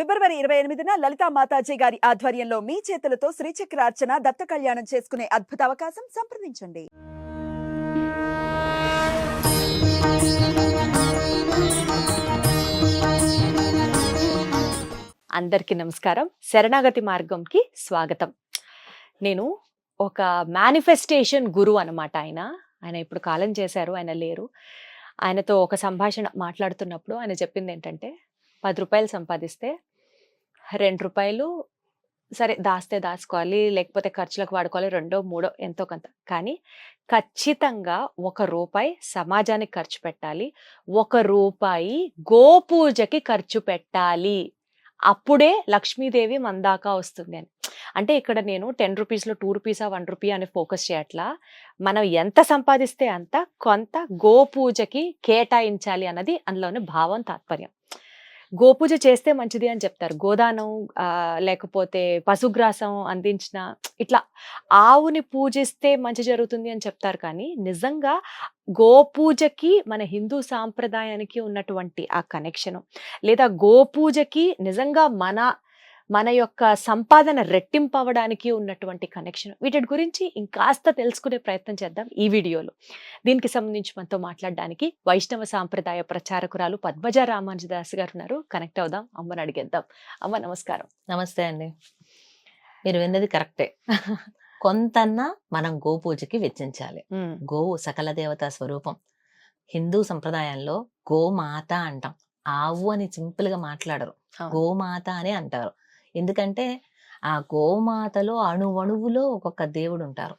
ఫిబ్రవరి ఇరవై ఎనిమిదిన లలితా మాతాజీ గారి ఆధ్వర్యంలో మీ చేతులతో శ్రీచక్రార్చన దత్త కళ్యాణం చేసుకునే అద్భుత అవకాశం సంప్రదించండి. అందరికీ నమస్కారం. శరణాగతి మార్గంకి స్వాగతం. నేను ఒక మేనిఫెస్టేషన్ గురు అనమాట ఆయన. ఆయన ఇప్పుడు కాలం చేశారు ఆయన లేరు. ఆయనతో ఒక సంభాషణ మాట్లాడుతున్నప్పుడు ఆయన చెప్పింది ఏంటంటే పది రూపాయలు సంపాదిస్తే రెండు రూపాయలు సరే దాస్తే దాచుకోవాలి లేకపోతే ఖర్చులకు వాడుకోవాలి రెండో మూడో ఎంతో కొంత. కానీ ఖచ్చితంగా ఒక రూపాయి సమాజానికి ఖర్చు పెట్టాలి. ఒక రూపాయి గోపూజకి ఖర్చు పెట్టాలి. అప్పుడే లక్ష్మీదేవి మందాక వస్తుంది అని. అంటే ఇక్కడ నేను టెన్ రూపీస్లో టూ రూపీసా వన్ రూపీ అని ఫోకస్ చేయట్లా. మనం ఎంత సంపాదిస్తే అంత కొంత గోపూజకి కేటాయించాలి అన్నది అందులోని భావం తాత్పర్యం. గోపూజ చేస్తే మంచిది అని చెప్తారు. గోదానం లేకపోతే పశుగ్రాసం అందించిన ఇట్లా ఆవుని పూజిస్తే మంచి జరుగుతుంది అని చెప్తారు కానీ నిజంగా గోపూజకి మన హిందూ సాంప్రదాయానికి ఉన్నటువంటి ఆ కనెక్షను లేదా గోపూజకి నిజంగా మన మన యొక్క సంపాదన రెట్టింపు అవ్వడానికి ఉన్నటువంటి కనెక్షన్ వీటి గురించి ఇంకాస్త తెలుసుకునే ప్రయత్నం చేద్దాం ఈ వీడియోలో. దీనికి సంబంధించి మనతో మాట్లాడడానికి వైష్ణవ సాంప్రదాయ ప్రచారకురాలు పద్మజ రామానుజదాస్ గారు ఉన్నారు. కనెక్ట్ అవుదాం. అమ్మని అడిగేద్దాం. అమ్మ నమస్కారం. నమస్తే అండి. మీరు విన్నది కరెక్టే. కొంతన్నా మనం గోపూజకి వెచ్చించాలి. గోవు సకల దేవతా స్వరూపం. హిందూ సంప్రదాయంలో గోమాత అంటాం. ఆవు అని సింపుల్గా మాట్లాడరు. గోమాత అని అంటారు. ఎందుకంటే ఆ గోమాతలో అణువణువులో ఒక్కొక్క దేవుడు ఉంటారు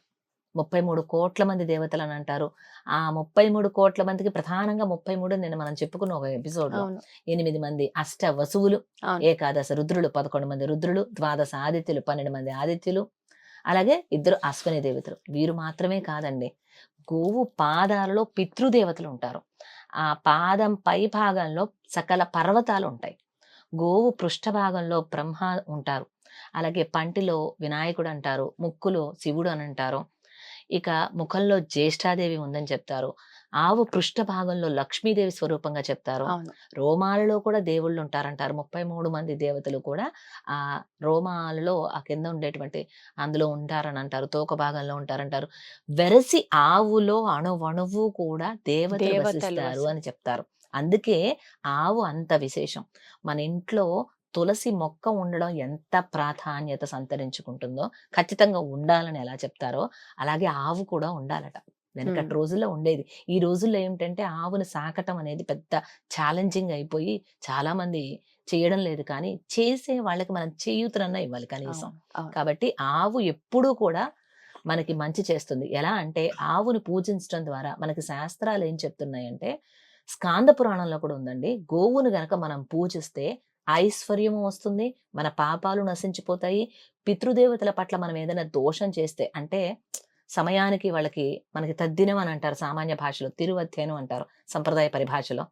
ముప్పై మూడు కోట్ల మంది దేవతలు అని అంటారు. ఆ ముప్పై మూడు కోట్ల మందికి ప్రధానంగా ముప్పై మూడు నేను మనం చెప్పుకున్న ఒక ఎపిసోడ్ ఎనిమిది మంది అష్ట వసువులు. ఏకాదశ రుద్రులు పదకొండు మంది రుద్రులు ద్వాదశ ఆదిత్యులు పన్నెండు మంది ఆదిత్యులు అలాగే ఇద్దరు అశ్వని దేవతలు. వీరు మాత్రమే కాదండి. గోవు పాదాలలో పితృదేవతలు ఉంటారు. ఆ పాదం పై భాగంలో సకల పర్వతాలు ఉంటాయి. గోవు పృష్ఠ భాగంలో బ్రహ్మ ఉంటారు. అలాగే పంటిలో వినాయకుడు అంటారు ముక్కులో శివుడు అని అంటారు. ఇక ముఖంలో జ్యేష్ఠాదేవి ఉందని చెప్తారు. ఆవు పృష్ఠ భాగంలో లక్ష్మీదేవి స్వరూపంగా చెప్తారు. రోమాలలో కూడా దేవుళ్ళు ఉంటారంటారు. ముప్పై మూడు మంది దేవతలు కూడా ఆ రోమాలలో ఆ కింద ఉండేటువంటి అందులో ఉంటారని అంటారు. తోక భాగంలో ఉంటారంటారు. వెరసి ఆవులో అణువణువు కూడా దేవతలు అని చెప్తారు. అందుకే ఆవు అంత విశేషం. మన ఇంట్లో తులసి మొక్క ఉండడం ఎంత ప్రాధాన్యత సంతరించుకుంటుందో ఖచ్చితంగా ఉండాలని ఎలా చెప్తారో అలాగే ఆవు కూడా ఉండాలట. వెనకటి. రోజుల్లో ఉండేది. ఈ రోజుల్లో ఏమిటంటే ఆవును సాకటం అనేది పెద్ద ఛాలెంజింగ్ అయిపోయి చాలా మంది చేయడం లేదు కానీ చేసే వాళ్ళకి మనం చేయూతనన్నా ఇవ్వాలి కనీసం. కాబట్టి ఆవు ఎప్పుడూ కూడా మనకి మంచి చేస్తుంది. ఎలా అంటే ఆవుని పూజించడం ద్వారా మనకి శాస్త్రాలు ఏం చెప్తున్నాయంటే స్కాంద పురాణంలో కూడా ఉందండి. గోవును గనక మనం పూజిస్తే ఐశ్వర్యము వస్తుంది మన పాపాలు నశించిపోతాయి. పితృదేవతల పట్ల మనం ఏదైనా దోషం చేస్తే అంటే సమయానికి వాళ్ళకి మనకి తద్దినం అని అంటారు సామాన్య భాషలో తిరువధ్యయనం అంటారు సంప్రదాయ పరిభాషలో.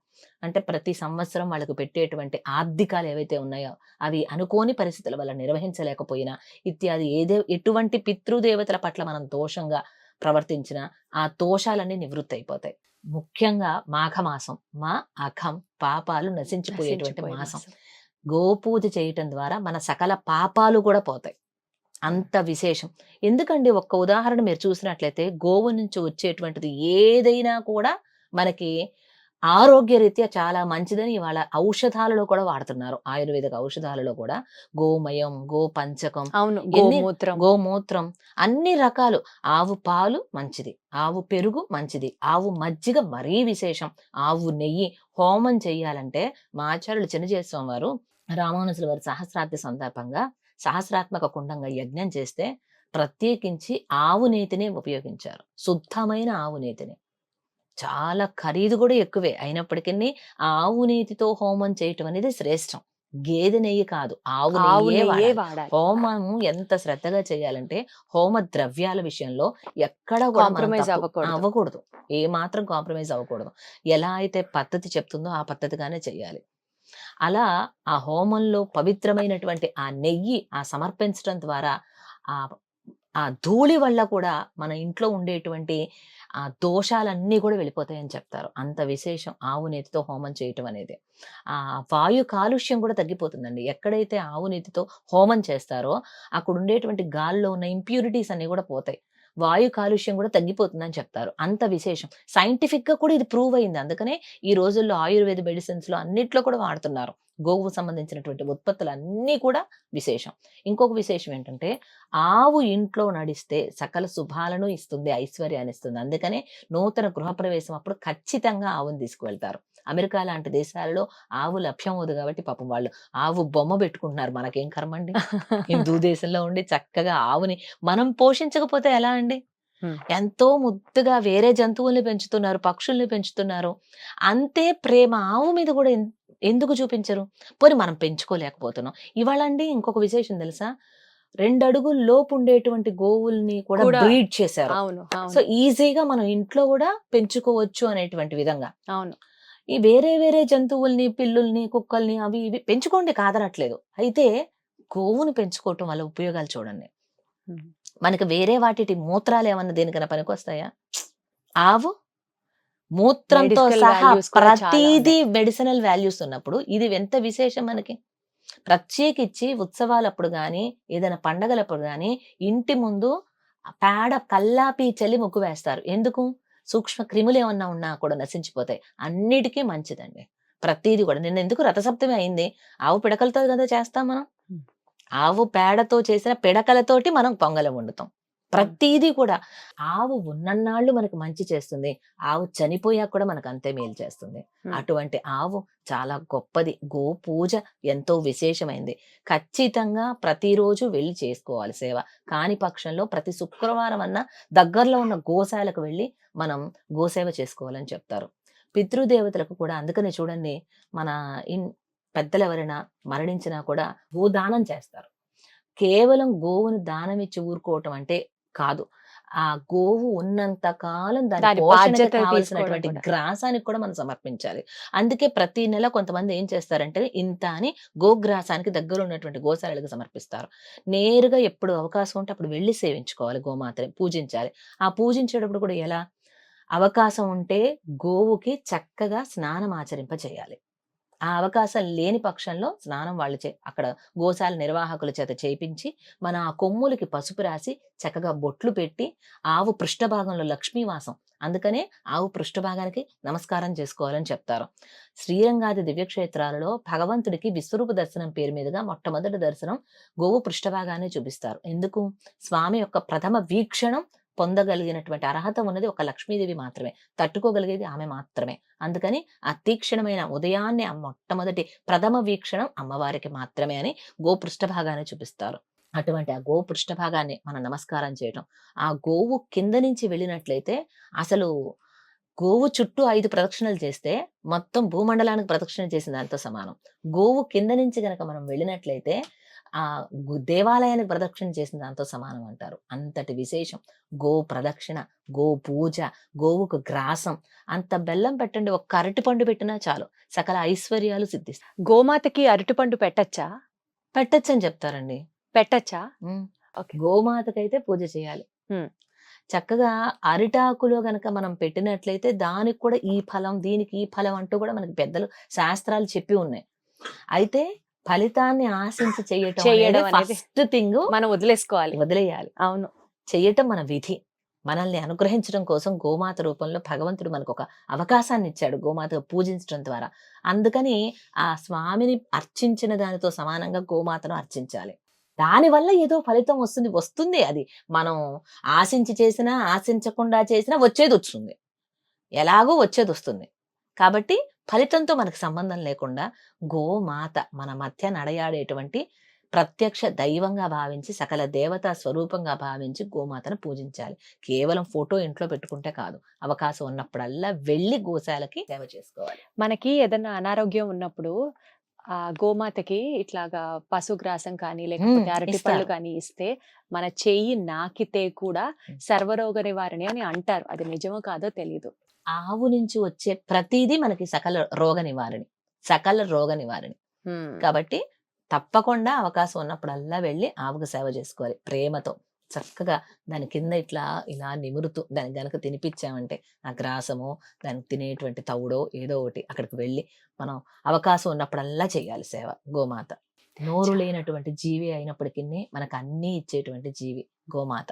అంటే ప్రతి సంవత్సరం వాళ్ళకు పెట్టేటువంటి ఆర్థికాలు ఏవైతే ఉన్నాయో అవి అనుకోని పరిస్థితుల వల్ల నిర్వహించలేకపోయినా ఇత్యాది ఏదే ఎటువంటి పితృదేవతల పట్ల మనం దోషంగా ప్రవర్తించినా ఆ దోషాలన్నీ నివృత్తి అయిపోతాయి ముఖ్యంగా మాఘమాసం మా అఖం పాపాలు నశించిపోయేటువంటి నశించిపోయే మాసం. మాసం. గోపూజ చేయటం ద్వారా మన సకల పాపాలు కూడా పోతాయి. అంత విశేషం. ఎందుకండి ఒక్క ఉదాహరణ మీరు చూసినట్లయితే గోవు నుంచి వచ్చేటువంటిది ఏదైనా కూడా మనకి ఆరోగ్యరీత్యా చాలా మంచిదని ఇవాళ ఔషధాలలో కూడా వాడుతున్నారు. ఆయుర్వేదిక ఔషధాలలో కూడా గోమయం గో పంచకం అవును గోమూత్రం. గోమూత్రం అన్ని రకాలు. ఆవు పాలు మంచిది. ఆవు పెరుగు మంచిది. ఆవు మజ్జిగ మరీ విశేషం. ఆవు నెయ్యి హోమం చెయ్యాలంటే మా ఆచార్యులు వారు రామానుజుల వారి సహస్రాబ్ది సందర్భంగా సహస్రాత్మక కుండంగా యజ్ఞం చేస్తే ప్రత్యేకించి ఆవు నేతినే ఉపయోగించారు. శుద్ధమైన ఆవు నేతిని. చాలా ఖరీదు కూడా ఎక్కువే. అయినప్పటికీ ఆవు నేతితో హోమం చేయటం అనేది శ్రేష్టం. గేదె నెయ్యి కాదు ఆవు నెయ్యే హోమము ఎంత శ్రద్ధగా చేయాలంటే హోమ ద్రవ్యాల విషయంలో ఎక్కడ తప్పు- అవ్వకూడదు. అవ్వకూడదు. ఏ మాత్రం కాంప్రమైజ్ అవ్వకూడదు. ఎలా అయితే పద్ధతి చెప్తుందో ఆ పద్ధతిగానే చేయాలి అలా ఆ హోమంలో పవిత్రమైనటువంటి ఆ నెయ్యి ఆ సమర్పించడం ద్వారా ఆ ఆ ధూళి వల్ల కూడా మన ఇంట్లో ఉండేటువంటి ఆ దోషాలన్నీ కూడా వెళ్ళిపోతాయని చెప్తారు. అంత విశేషం ఆవు నేతితో హోమం చేయటం అనేది. ఆ వాయు కాలుష్యం కూడా తగ్గిపోతుందండి. ఎక్కడైతే ఆవు నేతితో హోమం చేస్తారో అక్కడ ఉండేటువంటి గాల్లో ఉన్న ఇంప్యూరిటీస్ అన్నీ కూడా పోతాయి. వాయు కాలుష్యం కూడా తగ్గిపోతుందని చెప్తారు. అంత విశేషం. సైంటిఫిక్గా కూడా ఇది ప్రూవ్ అయింది. అందుకనే ఈ రోజుల్లో ఆయుర్వేద మెడిసిన్స్లో అన్నిట్లో కూడా వాడుతున్నారు. గోవు సంబంధించినటువంటి ఉత్పత్తులు అన్నీ కూడా విశేషం. ఇంకొక విశేషం ఏంటంటే ఆవు ఇంట్లో నడిస్తే సకల శుభాలను ఇస్తుంది ఐశ్వర్యాన్ని ఇస్తుంది. అందుకనే నూతన గృహప్రవేశం అప్పుడు ఖచ్చితంగా ఆవుని తీసుకువెళ్తారు. అమెరికా లాంటి దేశాలలో ఆవు లభ్యం అవుదు కాబట్టి పాపం వాళ్ళు ఆవు బొమ్మ పెట్టుకుంటున్నారు. మనకేం కర్మండి హిందూ దేశంలో ఉండి చక్కగా ఆవుని మనం పోషించకపోతే ఎలా అండి. ఎంతో ముద్దుగా వేరే జంతువుల్ని పెంచుతున్నారు పక్షుల్ని పెంచుతున్నారు. అంతే ప్రేమ ఆవు మీద కూడా ఎందుకు చూపించరు? పోనీ మనం పెంచుకోలేకపోతున్నాం. ఇవాళ అండి ఇంకొక విశేషం తెలుసా? రెండు అడుగుల లోపు ఉండేటువంటి గోవుల్ని కూడా బ్రీడ్ చేశారు. సో ఈజీగా మనం ఇంట్లో కూడా పెంచుకోవచ్చు అనేటువంటి విధంగా. అవును. ఈ వేరే వేరే జంతువుల్ని పిల్లుల్ని కుక్కల్ని అవి ఇవి పెంచుకోండి కాదనట్లేదు. అయితే గోవును పెంచుకోవటం వల్ల ఉపయోగాలు చూడండి. మనకి వేరే వాటి మూత్రాలు ఏమన్నా దేనికైనా పనికొస్తాయా? ఆవు మూత్రంతో సహా ప్రతిదీ మెడిసినల్ వాల్యూస్ ఉన్నప్పుడు ఇది ఎంత విశేషం మనకి? ప్రత్యేకించి ఉత్సవాలప్పుడు గాని ఏదైనా పండగలప్పుడు గాని ఇంటి ముందు పేడ కల్లాపి చల్లి ముగ్గు వేస్తారు. ఎందుకు? సూక్ష్మ క్రిములు ఏమన్నా ఉన్నా కూడా నశించిపోతాయి. అన్నిటికీ మంచిదండి. ప్రతిదీ కూడా. నిన్న ఎందుకు రథసప్తమి అయింది? ఆవు పిడకలతో కదా చేస్తాం మనం. ఆవు పేడతో చేసిన పిడకలతోటి మనం పొంగలం వండుతాం. ప్రతిదీ కూడా ఆవు ఉన్నన్నాళ్ళు మనకు మంచి చేస్తుంది. ఆవు చనిపోయాక కూడా మనకు అంతే మేలు చేస్తుంది. అటువంటి ఆవు చాలా గొప్పది. గో పూజ ఎంతో విశేషమైంది. ఖచ్చితంగా ప్రతిరోజు వెళ్ళి చేసుకోవాలి సేవ. కాని పక్షంలో ప్రతి శుక్రవారం అన్న దగ్గరలో ఉన్న గోశాలకు వెళ్ళి మనం గోసేవ చేసుకోవాలని చెప్తారు. పితృదేవతలకు కూడా అందుకనే చూడండి మన ఇన్ పెద్దలు ఎవరైనా మరణించినా కూడా గోదానం చేస్తారు. కేవలం గోవును దానం ఇచ్చి ఊరుకోవటం అంటే కాదు. ఆ గోవు ఉన్నంత కాలం దాని బాధ్యత కావాల్సినటువంటి. గ్రాసానికి కూడా మనం సమర్పించాలి. అందుకే ప్రతి నెల కొంతమంది ఏం చేస్తారంటే ఇంత అని గోగ్రాసానికి దగ్గర ఉన్నటువంటి గోశాలకు సమర్పిస్తారు. నేరుగా ఎప్పుడు అవకాశం ఉంటే అప్పుడు వెళ్ళి సేవించుకోవాలి గోమాతని పూజించాలి. ఆ పూజించేటప్పుడు కూడా ఎలా? అవకాశం ఉంటే గోవుకి చక్కగా స్నానం ఆచరింప చేయాలి ఆ అవకాశం లేని పక్షంలో స్నానం వాళ్ళు చే అక్కడ గోశాల నిర్వాహకుల చేత చేపించి మన ఆ కొమ్ములకి పసుపు రాసి చక్కగా బొట్లు పెట్టి ఆవు పృష్ఠభాగంలో లక్ష్మీవాసం. అందుకనే ఆవు పృష్ఠభాగానికి నమస్కారం చేసుకోవాలని చెప్తారు. శ్రీరంగాది దివ్యక్షేత్రాలలో భగవంతుడికి విశ్వరూప దర్శనం పేరు మీదుగా మొట్టమొదటి దర్శనం గోవు పృష్ఠభాగాన్ని చూపిస్తారు. ఎందుకు? స్వామి యొక్క ప్రథమ వీక్షణం పొందగలిగినటువంటి అర్హత ఉన్నది ఒక లక్ష్మీదేవి మాత్రమే. తట్టుకోగలిగేది ఆమె మాత్రమే. అందుకని ఆ తీక్షణమైన ఉదయాన్నే ఆ మొట్టమొదటి ప్రథమ వీక్షణం అమ్మవారికి మాత్రమే అని గో పృష్ఠభాగాన్ని చూపిస్తారు. అటువంటి ఆ గో పృష్ఠభాగాన్ని మనం నమస్కారం చేయటం. ఆ గోవు కింద నుంచి వెళ్ళినట్లయితే అసలు గోవు చుట్టూ ఐదు ప్రదక్షిణలు చేస్తే మొత్తం భూమండలానికి ప్రదక్షిణ చేసిన దానితో సమానం. గోవు కింద నుంచి గనక మనం వెళ్ళినట్లయితే ఆ దేవాలయానికి ప్రదక్షిణ చేసిన దాంతో సమానం అంటారు. అంతటి విశేషం. గో ప్రదక్షిణ గో పూజ గోవుకు గ్రాసం. అంత బెల్లం పెట్టండి ఒక్క అరటి పండు పెట్టినా చాలు. సకల ఐశ్వర్యాలు సిద్ధిస్తాయి గోమాతకి అరటిపండు పెట్టచ్చా? పెట్టచ్చని చెప్తారండి. పెట్టచ్చా? గోమాతకైతే పూజ చేయాలి. చక్కగా అరిటాకులో గనక మనం పెట్టినట్లయితే దానికి కూడా ఈ ఫలం దీనికి ఈ ఫలం అంటూ కూడా మనకి పెద్దలు శాస్త్రాలు చెప్పి ఉన్నాయి. అయితే ఫలితాన్ని ఆశించి చేయటం చేయడం ఫస్ట్ థింగ్ మనం వదిలేసుకోవాలి. వదిలేయాలి. అవును. చెయ్యటం మన విధి. మనల్ని అనుగ్రహించడం కోసం గోమాత రూపంలో భగవంతుడు మనకు ఒక అవకాశాన్ని ఇచ్చాడు గోమాతగా పూజించడం ద్వారా. అందుకని ఆ స్వామిని అర్చించిన దానితో సమానంగా గోమాతను అర్చించాలి. దానివల్ల ఏదో ఫలితం వస్తుంది వస్తుంది అది. మనం ఆశించి చేసినా ఆశించకుండా చేసినా వచ్చేది వస్తుంది. ఎలాగో వచ్చేది వస్తుంది. కాబట్టి ఫలితంతో మనకు సంబంధం లేకుండా గోమాత మన మధ్య నడయాడేటువంటి ప్రత్యక్ష దైవంగా భావించి సకల దేవతా స్వరూపంగా భావించి గోమాతను పూజించాలి. కేవలం ఫోటో ఇంట్లో పెట్టుకుంటే కాదు. అవకాశం ఉన్నప్పుడల్లా వెళ్ళి గోశాలకి సేవ చేసుకోవాలి. మనకి ఏదైనా అనారోగ్యం ఉన్నప్పుడు ఆ గోమాతకి ఇట్లాగా పశుగ్రాసం కానీ లేకపోతే మ్మ్, అరటి ఇస్తారు. పళ్ళు కానీ ఇస్తే మన చెయ్యి నాకితే కూడా. సర్వరోగ నివారణ అని అంటారు. అది నిజమో కాదో తెలియదు ఆవు నుంచి వచ్చే ప్రతిదీ మనకి సకల రోగ నివారణి సకల రోగ నివారణి. కాబట్టి తప్పకుండా అవకాశం ఉన్నప్పుడల్లా వెళ్ళి ఆవుకు సేవ చేసుకోవాలి ప్రేమతో. చక్కగా దాని కింద ఇట్లా ఇలా నిమురుతూ దానికి గనక తినిపించామంటే ఆ గ్రాసమో దానికి తినేటువంటి తవుడో ఏదో ఒకటి అక్కడికి వెళ్ళి మనం అవకాశం ఉన్నప్పుడల్లా చేయాలి సేవ గోమాత. నోరు లేనటువంటి జీవి అయినప్పటికీ మనకు అన్నీ ఇచ్చేటువంటి జీవి గోమాత.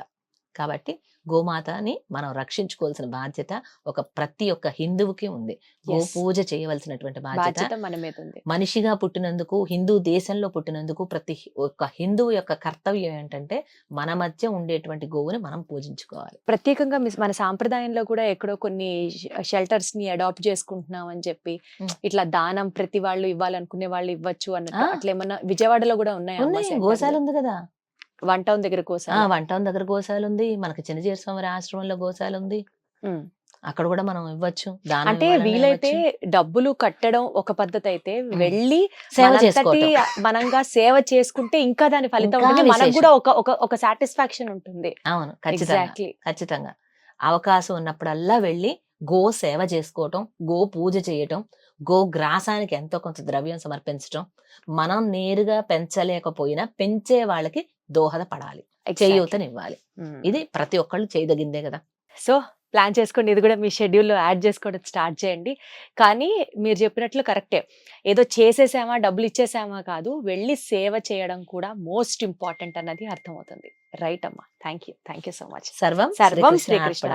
కాబట్టి గోమాతని మనం రక్షించుకోవాల్సిన బాధ్యత ఒక ప్రతి ఒక్క హిందువుకి ఉంది గో. పూజ చేయవలసినటువంటి బాధ్యత బాధ్యత మన మీద ఉంది మనిషిగా పుట్టినందుకు హిందూ దేశంలో పుట్టినందుకు ప్రతి ఒక్క హిందువు యొక్క కర్తవ్యం ఏంటంటే మన మధ్య ఉండేటువంటి గోవుని మనం పూజించుకోవాలి ప్రత్యేకంగా మన సాంప్రదాయంలో కూడా ఎక్కడో కొన్ని షెల్టర్స్ని అడాప్ట్ చేసుకుంటున్నాం అని చెప్పి. ఇట్లా దానం ప్రతి వాళ్ళు ఇవ్వాలనుకునే వాళ్ళు ఇవ్వచ్చు అన్నట్టు. అట్లా ఏమన్నా విజయవాడలో కూడా ఉన్నాయా? గోశాల ఉంది కదా వన్ టౌన్ దగ్గర కోసం వన్ టౌన్ దగ్గర గోశాల ఉంది మనకి చిన్నజీర స్వామి ఆశ్రమంలో గోశాల ఉంది అక్కడ కూడా మనం ఇవ్వచ్చు. అంటే వీలైతే. డబ్బులు కట్టడం ఒక పద్ధతి అయితే వెళ్ళి సేవ చేసుకోవటం. మనంగా సేవ చేసుకుంటే ఇంకా దాని ఫలితం మనకు. కూడా ఒక ఒక ఒక సాటిస్ఫాక్షన్ ఉంటుంది. అవును. ఖచ్చితంగా. ఖచ్చితంగా. అవకాశం ఉన్నప్పుడల్లా వెళ్ళి గో సేవ చేసుకోవటం గో పూజ చేయటం గో గ్రాసానికి ఎంతో కొంత ద్రవ్యం సమర్పించటం మనం నేరుగా పెంచలేకపోయినా పెంచే వాళ్ళకి దోహదపడాలి. చేయూతనివ్వాలి. ఇది ప్రతి ఒక్కళ్ళు చేయదగిందే కదా. సో ప్లాన్ చేసుకోండి ఇది కూడా మీ షెడ్యూల్లో యాడ్ చేసుకోవడం స్టార్ట్ చేయండి. కానీ మీరు చెప్పినట్లు కరెక్టే. ఏదో చేసేసామా డబ్బులు ఇచ్చేసామా కాదు వెళ్ళి సేవ చేయడం కూడా మోస్ట్ ఇంపార్టెంట్ అన్నది అర్థమవుతుంది. రైట్ అమ్మా. Thank you thank you so much. సర్వం సర్వం శ్రీకృష్ణ